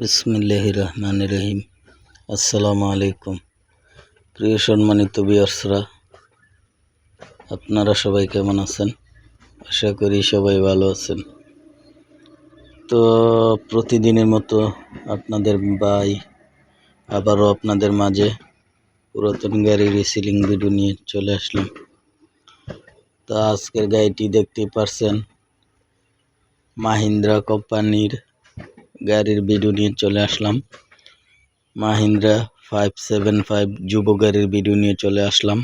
বিসমিল্লাহ রহমান রহিম আসসালামু আলাইকুম প্রিয় সম্মানিত বিয়ার্সরা আপনারা সবাই কেমন আছেন? আশা করি সবাই ভালো আছেন। তো প্রতিদিনের মতো আপনাদের ভাই আবারও আপনাদের মাঝে পুরাতন গাড়ির রিসিলিং ভিডিও নিয়ে চলে আসলাম। তো আজকের গাড়িটি দেখতেই পারছেন মাহিন্দ্রা কোম্পানির গাড়ির ভিডিও নিয়ে চলে আসলাম। Mahindra five seven five Yuvo গাড়ির ভিডিও নিয়ে চলে আসলাম।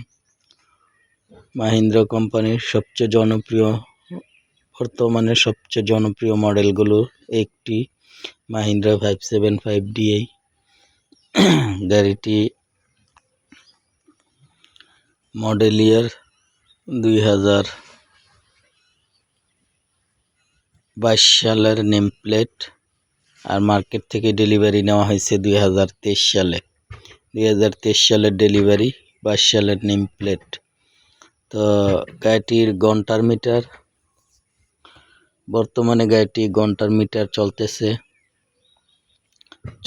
মাহিন্দ্রা কোম্পানির সবচেয়ে জনপ্রিয়, বর্তমানে সবচেয়ে জনপ্রিয় মডেলগুলোর একটি Mahindra five seven five DI গাড়িটি মডেল ইয়ার দুই হাজার বাইশ সালের নেম প্লেট আর মার্কেট থেকে ডেলিভারি নেওয়া হয়েছে দুই হাজার তেইশ সালে। দুই হাজার তেইশ সালের ডেলিভারি, বাইশ সালের নেম প্লেট। তো গাড়িটির ঘণ্টার মিটার, বর্তমানে গাড়িটি ঘণ্টার মিটার চলতেছে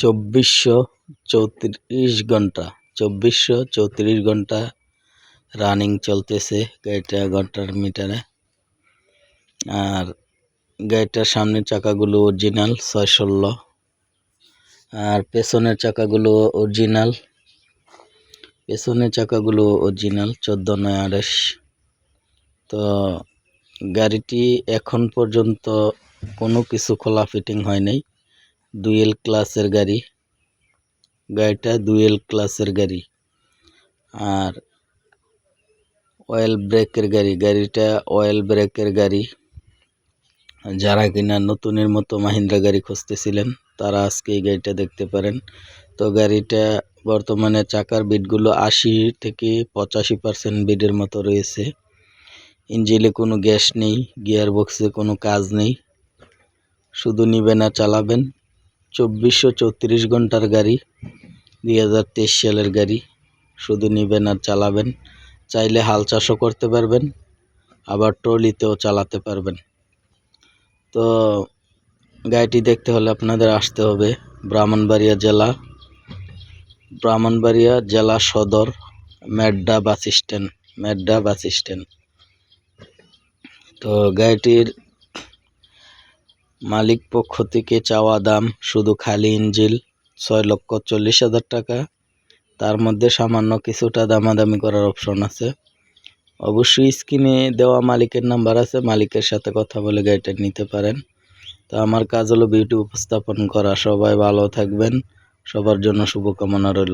চব্বিশশো চৌত্রিশ ঘণ্টা। চব্বিশশো চৌত্রিশ ঘণ্টা রানিং চলতেছে গাড়িটা ঘণ্টার মিটারে। আর গাড়িটার সামনের চাকাগুলো অরিজিনাল ছয় ষোলো আর পেছনের চাকাগুলো অরিজিনাল পেছনের চাকাগুলো অরিজিনাল চোদ্দ নয় আড়াইশ। তো গাড়িটি এখন পর্যন্ত কোনো কিছু খোলা ফিটিং হয় নাই। দুয়েল ক্লাসের গাড়ি। গাড়িটা দুয়েল ক্লাসের গাড়ি। আর অয়েল ব্রেকের গাড়ি। গাড়িটা অয়েল ব্রেকের গাড়ি। যারা কিনা নতুনের মতো মাহিন্দ্রা গাড়ি খুঁজতেছিলেন, তারা আজকে এই গাড়িটা দেখতে পারেন। তো গাড়িটা বর্তমানে চাকার বিটগুলো আশি থেকে পঁচাশি পার্সেন্ট বিটের মতো রয়েছে। ইঞ্জিনে কোনো গ্যাস নেই গিয়ার বক্সে কোনো কাজ নেই। শুধু নিবেন আর চালাবেন। চব্বিশশো চৌত্রিশ ঘণ্টার গাড়ি, দুই হাজার তেইশ সালের গাড়ি। শুধু নিবেন আর চালাবেন। চাইলে হাল চাষও করতে পারবেন, আবার ট্রলিতেও চালাতে পারবেন। তো গাড়িটি দেখতে হলে আপনাদের আসতে হবে ব্রাহ্মণবাড়িয়া জেলা ব্রাহ্মণবাড়িয়া জেলা সদর Medda bus stand, Medda bus stand. তো গাড়িটির মালিক পক্ষ থেকে চাওয়া দাম শুধু খালি ইঞ্জিল ছয় লক্ষ চল্লিশ হাজার টাকা। তার মধ্যে সামান্য কিছুটা দামাদামি করার অপশন আছে। অবশ্যই স্ক্রিনে দেওয়া মালিকের নাম্বার আছে, মালিকের সাথে কথা বলে গাড়িটা নিতে পারেন। তো আমার কাজ হলো বিউটি উপস্থাপন করা। সবাই ভালো থাকবেন। সবার জন্য শুভকামনা রইল।